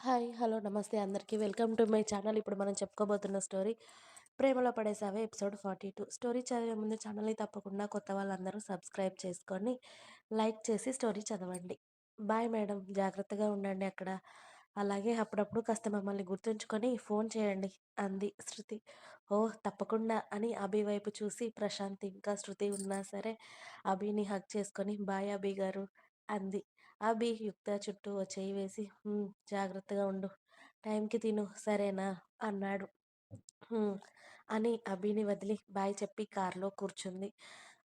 Hi. Hello. నమస్తే అందరికీ. Welcome to my channel. ఇప్పుడు మనం చెప్పుకోబోతున్న స్టోరీ 'ప్రేమలో పడేసావే' ఎపిసోడ్ 42. స్టోరీ చదివే ముందు ఛానల్‌ని తప్పకుండా కొత్త వాళ్ళందరూ సబ్స్క్రైబ్ చేసుకొని, లైక్ చేసి స్టోరీ చదవండి. Bye madam. జాగ్రత్తగా ఉండండి అక్కడ. అలాగే అప్పుడప్పుడు కాస్త మమ్మల్ని గుర్తుంచుకొని ఫోన్ చేయండి అంది శృతి. ఓహ్! తప్పకుండా అని అభి వైపు చూసి ప్రశాంత్ ఇంకా శృతి ఉన్నా సరే అభిని హక్ చేసుకొని బాయ్ అభి గారు అంది. అభి యుక్త చుట్టూ చేయి వేసి జాగ్రత్తగా ఉండు. టైంకి తిను సరేనా? అన్నాడు. అని అభిని వదిలి బాయ్ చెప్పి కారులో కూర్చుంది.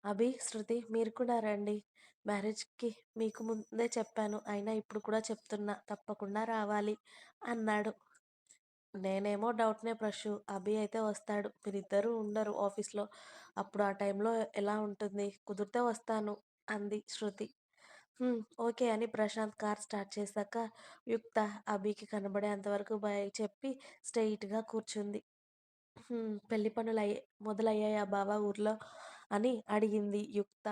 అభి, శృతి మీరు కూడా రండి. మ్యారేజ్‌కి మీకు ముందే చెప్పాను. అయినా ఇప్పుడు కూడా చెప్తున్నా తప్పకుండా రావాలి అన్నాడు. నేనేమో డౌట్‌నే ప్రశు. అభి అయితే వస్తాడు. మీరిద్దరూ ఉండరు ఆఫీస్‌లో. అప్పుడు ఆ టైంలో ఎలా ఉంటుంది? కుదిరితే వస్తాను అంది శృతి. హ్మ్. ఓకే అని ప్రశాంత్ కార్ స్టార్ట్ చేశాక యుక్త అభికి కనబడేంతవరకు వరకు చెప్పి స్ట్రెయిట్‌గా కూర్చుంది. హ్మ్. పెళ్ళి పనులయ్యే మొదలయ్యాయా బావ ఊర్లో? అని అడిగింది యుక్త.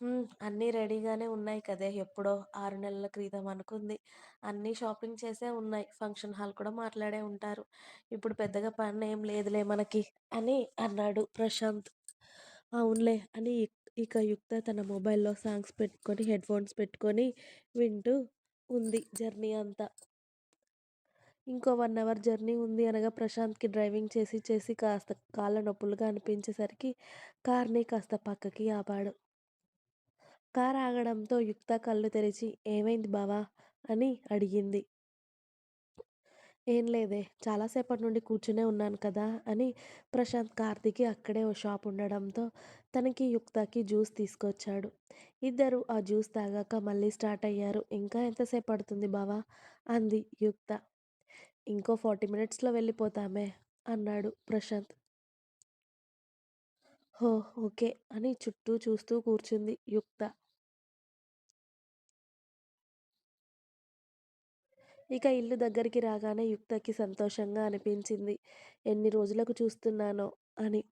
హ్మ్. అన్నీ రెడీగానే ఉన్నాయి కదే! ఎప్పుడో ఆరు నెలల క్రితం అనుకుంది. అన్నీ షాపింగ్ చేసే ఉన్నాయి. ఫంక్షన్ హాల్ కూడా మాట్లాడే ఉంటారు. ఇప్పుడు పెద్దగా పనేం లేదులే మనకి అని అన్నాడు ప్రశాంత్. అవునులే అని ఇక యుక్త తన మొబైల్‌లో సాంగ్స్ పెట్టుకొని హెడ్ ఫోన్స్ పెట్టుకొని వింటూ ఉంది జర్నీ అంతా. ఇంకో వన్ అవర్ జర్నీ ఉంది అనగా ప్రశాంత్‌కి డ్రైవింగ్ చేసి చేసి కాస్త కాళ్ళ నొప్పులుగా అనిపించేసరికి కార్‌ని కాస్త పక్కకి ఆపాడు. కార్ ఆగడంతో యుక్త కళ్ళు తెరిచి ఏమైంది బావా? అని అడిగింది. ఏం లేదే చాలాసేపటి నుండి కూర్చునే ఉన్నాను కదా! అని ప్రశాంత్ కార్ అక్కడే ఓ షాప్ ఉండడంతో తనకి, యుక్తకి జ్యూస్ తీసుకొచ్చాడు. ఇద్దరు ఆ జ్యూస్ తాగాక మళ్ళీ స్టార్ట్ అయ్యారు. ఇంకా ఎంతసేపు పడుతుంది బావా? అంది యుక్త. ఇంకో ఫార్టీ మినిట్స్‌లో వెళ్ళిపోతామే అన్నాడు ప్రశాంత్. హో! ఓకే అని చుట్టూ చూస్తూ కూర్చుంది యుక్త. ఇక ఇల్లు దగ్గరికి రాగానే యుక్తకి సంతోషంగా అనిపించింది. ఎన్ని రోజులకు చూస్తున్నానో అని.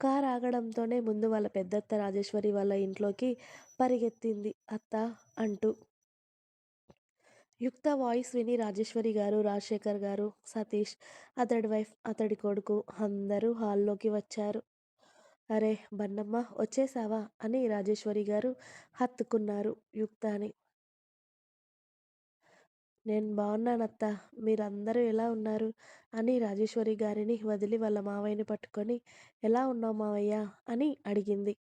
కార్ ఆగడంతోనే ముందు వాళ్ళ పెద్దత్త రాజేశ్వరి వాళ్ళ ఇంట్లోకి పరిగెత్తింది అత్తా అంటూ. యుక్త వాయిస్ విని రాజేశ్వరి గారు, రాజశేఖర్ గారు, సతీష్, అతడి వైఫ్, అతడి కొడుకు అందరూ హాల్లోకి వచ్చారు. అరే బన్నమ్మ వచ్చేసావా అని రాజేశ్వరి గారు హత్తుకున్నారు యుక్తాని నేను బావున్నానత్తా. మీరందరూ ఎలా ఉన్నారు? అని రాజేశ్వరి గారిని వదిలి వాళ్ళ మావయ్యని పట్టుకొని ఎలా ఉన్నావు మావయ్యా? అని అడిగింది.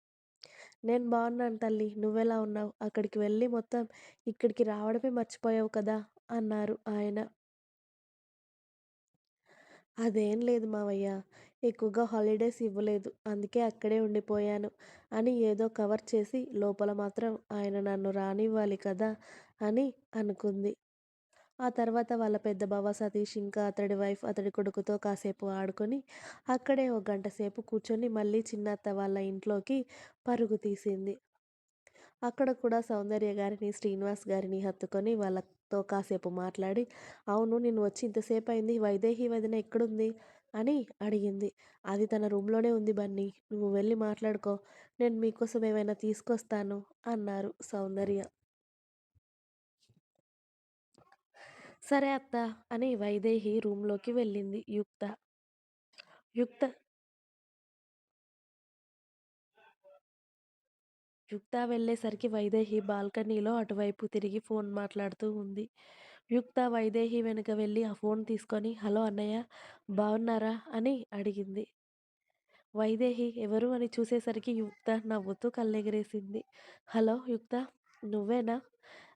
నేను బాగున్నాను తల్లి నువ్వెలా ఉన్నావు? అక్కడికి వెళ్ళి మొత్తం ఇక్కడికి రావడమే మర్చిపోయావు కదా! అన్నారు ఆయన. అదేం లేదు మావయ్య. ఎక్కువగా హాలిడేస్ ఇవ్వలేదు. అందుకే అక్కడే ఉండిపోయాను అని ఏదో కవర్ చేసి లోపల మాత్రం ఆయన నన్ను రానివ్వాలి కదా! అని అనుకుంది. ఆ తర్వాత వాళ్ళ పెద్ద బావ సతీష్ ఇంకా అతడి వైఫ్, అతడి కొడుకుతో కాసేపు ఆడుకొని అక్కడే ఒక గంట సేపు కూర్చొని మళ్ళీ చిన్నత్త వాళ్ళ ఇంట్లోకి పరుగు తీసింది. అక్కడ కూడా సౌందర్య గారిని, శ్రీనివాస్ గారిని హత్తుకొని వాళ్ళతో కాసేపు మాట్లాడి అవును నేను వచ్చి ఇంతసేపు అయింది వైదేహి వదిన ఎక్కడుంది? అని అడిగింది. అది తన రూమ్‌లోనే ఉంది బన్నీ. నువ్వు వెళ్ళి మాట్లాడుకో. నేను మీకోసం ఏమైనా తీసుకొస్తాను అన్నారు సౌందర్య. సరే అత్తా అని వైదేహి రూమ్‌లోకి వెళ్ళింది యుక్త. యుక్త యుక్త వెళ్ళేసరికి వైదేహి బాల్కనీలో అటువైపు తిరిగి ఫోన్ మాట్లాడుతూ ఉంది. యుక్త వైదేహి వెనుక వెళ్ళి ఆ ఫోన్ తీసుకొని హలో అన్నయ్య బావున్నారా? అని అడిగింది. వైదేహి ఎవరు అని చూసేసరికి యుక్త నవ్వుతూ కళ్ళెగరేసింది. హలో యుక్త నువ్వేనా?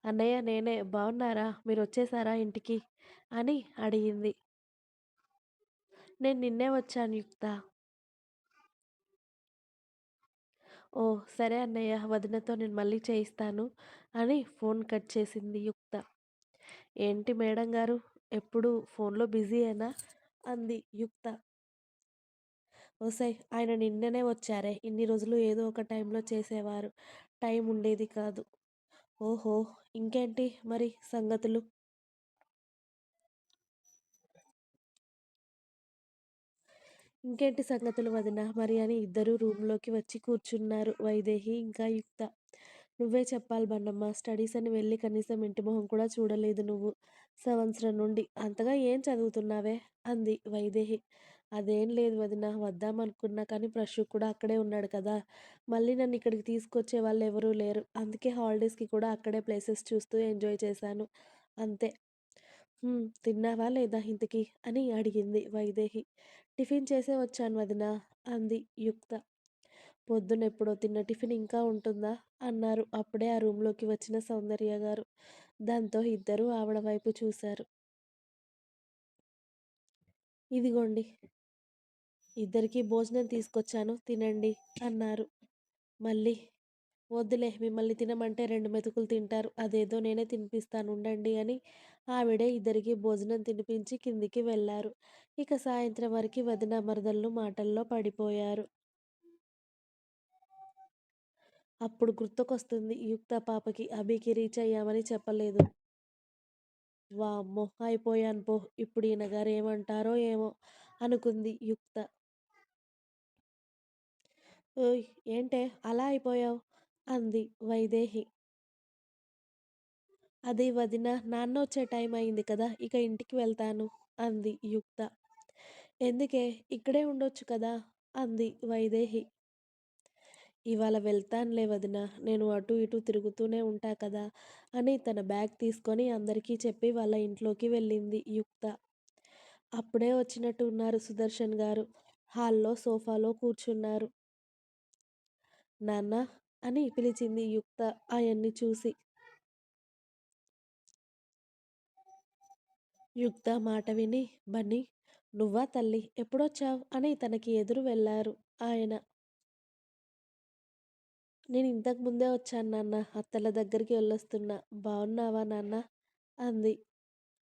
అన్నయ్య నేనే బాగున్నారా మీరు వచ్చేసారా ఇంటికి? అని అడిగింది. నేను నిన్నే వచ్చాను యుక్త. ఓ సరే అన్నయ్య వదినతో నేను మళ్ళీ చేయిస్తాను అని ఫోన్ కట్ చేసింది యుక్త. ఏంటి మేడం గారు ఎప్పుడూ ఫోన్‌లో బిజీయేనా? అంది యుక్త. ఓసై ఆయన నిన్ననే వచ్చారే ఇన్ని రోజులు ఏదో ఒక టైంలో చేసేవారు. టైం ఉండేది కాదు. ఓహో! ఇంకేంటి మరి సంగతులు? ఇంకేంటి సంగతులు వదిన మరి అని ఇద్దరూ రూమ్‌లోకి వచ్చి కూర్చున్నారు వైదేహి ఇంకా యుక్త. నువ్వే చెప్పాలి బండమ్మ. స్టడీస్ అని వెళ్ళి కనీసం ఇంటి మొహం కూడా చూడలేదు నువ్వు. సంవత్సరం నుండి. అంతగా ఏం చదువుతున్నావే? అంది వైదేహి. అదేం లేదు వదినా. వద్దామనుకున్నా కానీ ప్రశుక్ కూడా అక్కడే ఉన్నాడు కదా! మళ్ళీ నన్ను ఇక్కడికి తీసుకొచ్చే వాళ్ళు ఎవరూ లేరు. అందుకే హాలిడేస్‌కి కూడా అక్కడే ప్లేసెస్ చూస్తూ ఎంజాయ్ చేశాను. అంతే. హ్మ్. తిన్నావా లేదా ఇంతకీ? అని అడిగింది వైదేహి. టిఫిన్ చేసే వచ్చాను వదినా అంది యుక్త. పొద్దునెప్పుడో తిన్న టిఫిన్ ఇంకా ఉంటుందా? అన్నారు అప్పుడే ఆ రూంలోకి వచ్చిన సౌందర్య గారు. దాంతో ఇద్దరూ ఆవిడ వైపు చూశారు. ఇదిగోండి. ఇద్దరికీ భోజనం తీసుకొచ్చాను తినండి అన్నారు. మళ్ళీ వద్దులే మిమ్మల్ని తినమంటే రెండు మెతుకులు తింటారు. అదేదో నేనే తినిపిస్తాను ఉండండి అని ఆవిడే ఇద్దరికీ భోజనం తినిపించి కిందికి వెళ్ళారు. ఇక సాయంత్రం వరకు వదిన మరదళ్ళు మాటల్లో పడిపోయారు. అప్పుడు గుర్తుకొస్తుంది యుక్త పాపకి అభికి రీచ్ అయ్యామని చెప్పలేదు. వామ్మో! అయిపోయాను పో! ఇప్పుడు ఈయనగారు ఏమంటారో ఏమో! అనుకుంది యుక్త. ఓయ్! ఏంటే అలా అయిపోయావు అంది వైదేహి. అది వదినా నాన్నొచ్చే టైం అయింది కదా! ఇక ఇంటికి వెళ్తాను అంది యుక్త. ఎందుకే? ఇక్కడే ఉండొచ్చు కదా! అంది వైదేహి. ఇవాళ వెళ్తానులే వదినా. నేను అటు ఇటు తిరుగుతూనే ఉంటా కదా! అని తన బ్యాగ్ తీసుకొని అందరికీ చెప్పి వాళ్ళ ఇంట్లోకి వెళ్ళింది యుక్త. అప్పుడే వచ్చినట్టు ఉన్నారు సుదర్శన్ గారు. హాల్లో సోఫాలో కూర్చున్నారు. నాన్నా! అని పిలిచింది యుక్త ఆయన్ని చూసి. యుక్త మాట విని బన్నీ! నువ్వా తల్లి ఎప్పుడొచ్చావు అని తనకి ఎదురు వెళ్ళారు ఆయన. నేను ఇంతకు ముందే వచ్చాను నాన్న అత్తల దగ్గరికి వెళ్ళొస్తున్నా. బాగున్నావా నాన్నా? అంది.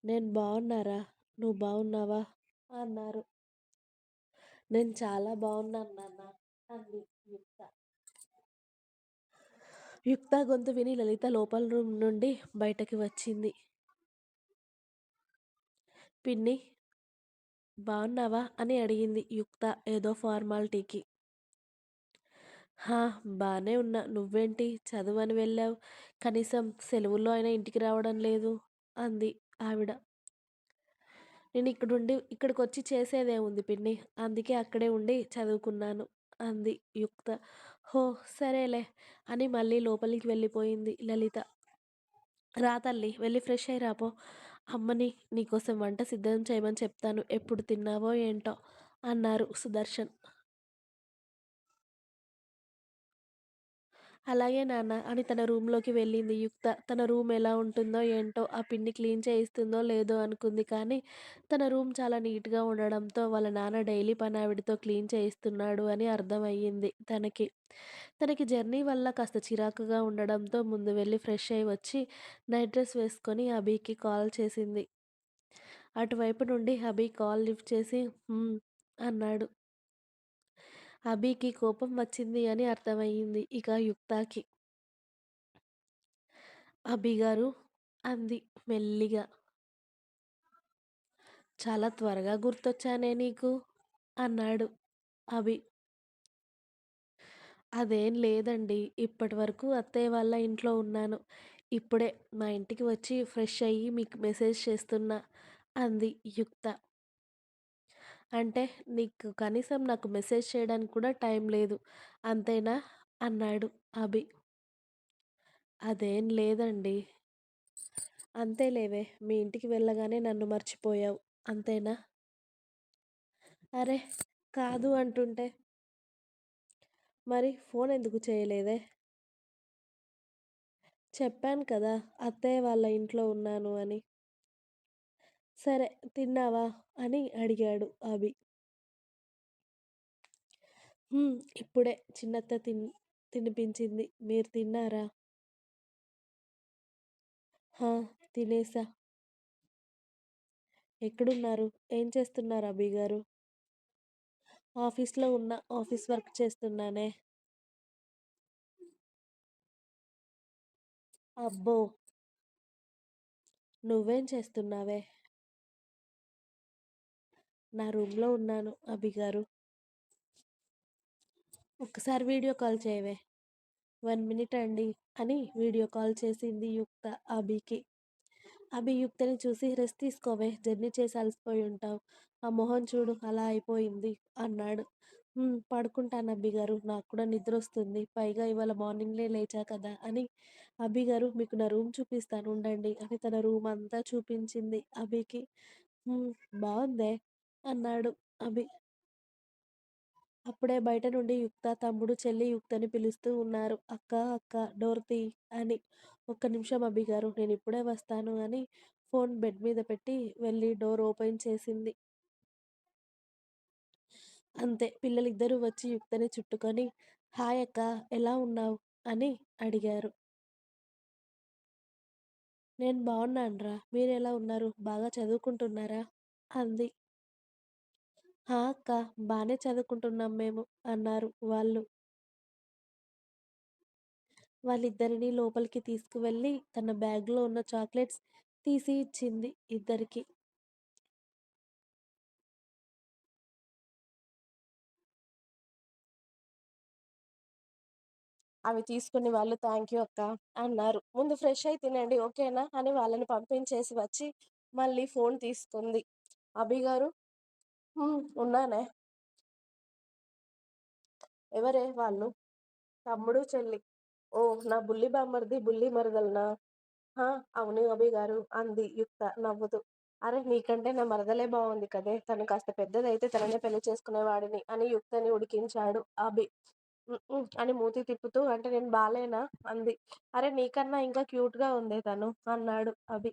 నేను బాగున్నారా నువ్వు బాగున్నావా అన్నారు. నేను చాలా బాగున్నాను నాన్నా అంది యుక్త. గొంతు విని లలిత లోపల రూమ్ నుండి బయటకి వచ్చింది. పిన్ని బాగున్నావా అని అడిగింది యుక్త ఏదో ఫార్మాలిటీకి. హా! బాగానే ఉన్నా. నువ్వేంటి చదువని వెళ్ళావు కనీసం సెలవుల్లో అయినా ఇంటికి రావడం లేదు అంది ఆవిడ. నేను ఇక్కడుండి ఇక్కడికొచ్చి చేసేదేముంది పిన్ని అందుకే అక్కడే ఉండి చదువుకున్నాను అంది యుక్త. హో! సరేలే అని మళ్ళీ లోపలికి వెళ్ళిపోయింది లలిత. రా తల్లి వెళ్ళి ఫ్రెష్ అయి రాపో. అమ్మని నీకోసం వంట సిద్ధం చేయమని చెప్తాను. ఎప్పుడు తిన్నావో ఏంటో? అన్నారు సుదర్శన్. అలాగే నాన్న అని తన రూమ్లోకి వెళ్ళింది యుక్త. తన రూమ్ ఎలా ఉంటుందో ఏంటో ఆ పిన్ని క్లీన్ చేయిస్తుందో లేదో అనుకుంది కానీ తన రూమ్ చాలా నీట్‌గా ఉండడంతో వాళ్ళ నాన్న డైలీ పనావిడతో క్లీన్ చేయిస్తున్నాడు అని అర్థమయ్యింది తనకి. తనకి జర్నీ వల్ల కాస్త చిరాకుగా ఉండడంతో ముందు వెళ్ళి ఫ్రెష్ అయి వచ్చి నైట్ డ్రెస్ వేసుకొని అభికి కాల్ చేసింది. అటువైపు నుండి అభి కాల్ లిఫ్ట్ చేసి అన్నాడు. అభికి కోపం వచ్చింది అని అర్థమయ్యింది ఇక యుక్తాకి అభిగారు అంది మెల్లిగా. చాలా త్వరగా గుర్తొచ్చానే నీకు? అన్నాడు అభి. అదేం లేదండీ. ఇప్పటివరకు అత్తయ్య వాళ్ళ ఇంట్లో ఉన్నాను. ఇప్పుడే మా ఇంటికి వచ్చి ఫ్రెష్ అయ్యి మీకు మెసేజ్ చేస్తున్నా అంది యుక్త. అంటే నీకు కనీసం నాకు మెసేజ్ చేయడానికి కూడా టైం లేదు. అంతేనా? అన్నాడు అభి. అదేం లేదండి అంతేలేవే మీ ఇంటికి వెళ్ళగానే నన్ను మర్చిపోయావు అంతేనా? అరె! కాదు అంటుంటే. మరి ఫోన్ ఎందుకు చేయలేదే? చెప్పాను కదా! అత్తయ్య వాళ్ళ ఇంట్లో ఉన్నాను అని. సరే తిన్నావా? అని అడిగాడు అభి. హ్మ్. ఇప్పుడే చిన్నత్త తిన్ తినిపించింది. మీరు తిన్నారా? హా! తినేసా. ఎక్కడున్నారు? ఏం చేస్తున్నారు అభి గారు ఆఫీస్‌లో ఉన్న ఆఫీస్ వర్క్ చేస్తున్నానే. అబ్బో! నువ్వేం చేస్తున్నావే? నా రూమ్‌లో ఉన్నాను అభిగారు. ఒక్కసారి వీడియో కాల్ చేయవే? వన్ మినిట్ అండి అని వీడియో కాల్ చేసింది యుక్త అభికి. అభి యుక్తని చూసి రెస్ట్ తీసుకోవే జర్నీ చేసి అలసిపోయి ఉంటావు. ఆ మొహం చూడు అలా అయిపోయింది అన్నాడు. పడుకుంటాను అబ్బి గారు నాకు కూడా నిద్ర వస్తుంది. పైగా ఇవాళ మార్నింగ్లే లేచా కదా అని అబ్బి గారు మీకు నా రూమ్ చూపిస్తాను ఉండండి అని తన రూమ్ అంతా చూపించింది అభికి. బాగుందే అన్నాడు అభి. అప్పుడే బయట నుండి యుక్త తమ్ముడు చెల్లి యుక్తని పిలుస్తూ ఉన్నారు. అక్క అక్క డోర్ తీ అని. ఒక్క నిమిషం అభి గారు నేను ఇప్పుడే వస్తాను అని ఫోన్ బెడ్ మీద పెట్టి వెళ్ళి డోర్ ఓపెన్ చేసింది. అంతే పిల్లలిద్దరూ వచ్చి యుక్తని చుట్టుకొని హాయ్ అక్క ఎలా ఉన్నావు? అని అడిగారు. నేను బాగున్నానురా మీరు ఎలా ఉన్నారు? బాగా చదువుకుంటున్నారా? అంది. హా అక్క బాగానే చదువుకుంటున్నాం మేము అన్నారు వాళ్ళు. వాళ్ళిద్దరిని లోపలికి తీసుకువెళ్ళి తన బ్యాగ్లో ఉన్న చాక్లెట్స్ తీసి ఇచ్చింది ఇద్దరికి. అవి తీసుకుని వాళ్ళు థ్యాంక్ యూ అక్క అన్నారు. ముందు ఫ్రెష్ అయి తినండి ఓకేనా? అని వాళ్ళని పంపించేసి వచ్చి మళ్ళీ ఫోన్ తీసుకుంది. అభి గారు ఉన్నానే. ఎవరే వాళ్ళు? తమ్ముడు చెల్లి. ఓ నా బుల్లి బామ్మర్ది బుల్లి మరదలనా? అవును అభి గారు అంది యుక్త నవ్వుతూ. అరే నీకంటే నా మరదలే బాగుంది కదే. తను కాస్త పెద్దదైతే తననే పెళ్ళి చేసుకునేవాడిని అని యుక్తని ఉడికించాడు అభి. అని మూతి తిప్పుతూ అంటే నేను బాలేనా? అంది. అరే నీకన్నా ఇంకా క్యూట్గా ఉంది తను అన్నాడు అభి.